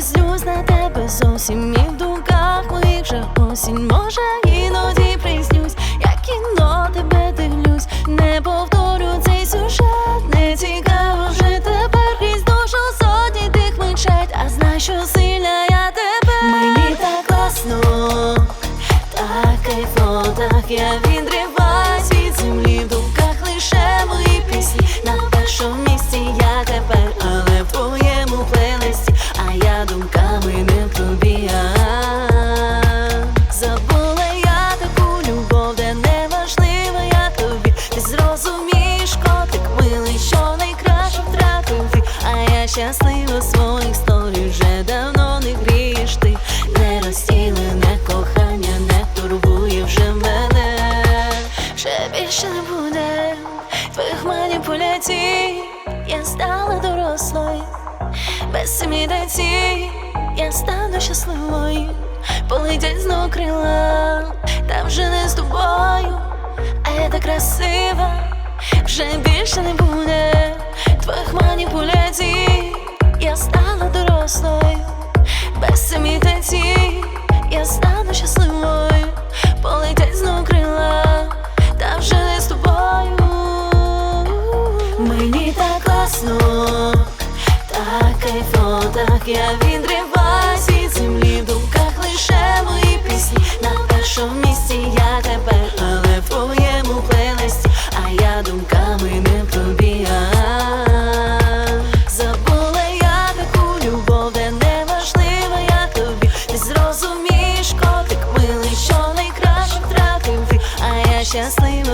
злюсь на тебе зовсім і в думках моїх же осінь може. Щаслива своїх сторій вже давно не грієш ти, не розділене кохання не турбує вже мене, вже більше не буде твоїх маніпуляцій. Я стала дорослою, без імітацій я стану щасливою, полетять знову крила, та вже не з тобою, а я так красива, вже більше не буде ясно, так кайфо, так я відриваюсь від землі, в думках лише мої пісні, на першому місці я тепер, але в твоєму плейлисті, а я думками не в тобі. А -а -а. Забула я таку любов, де не важлива я тобі. Ти зрозумієш, котик милий, що найкраще втратив а я щаслива.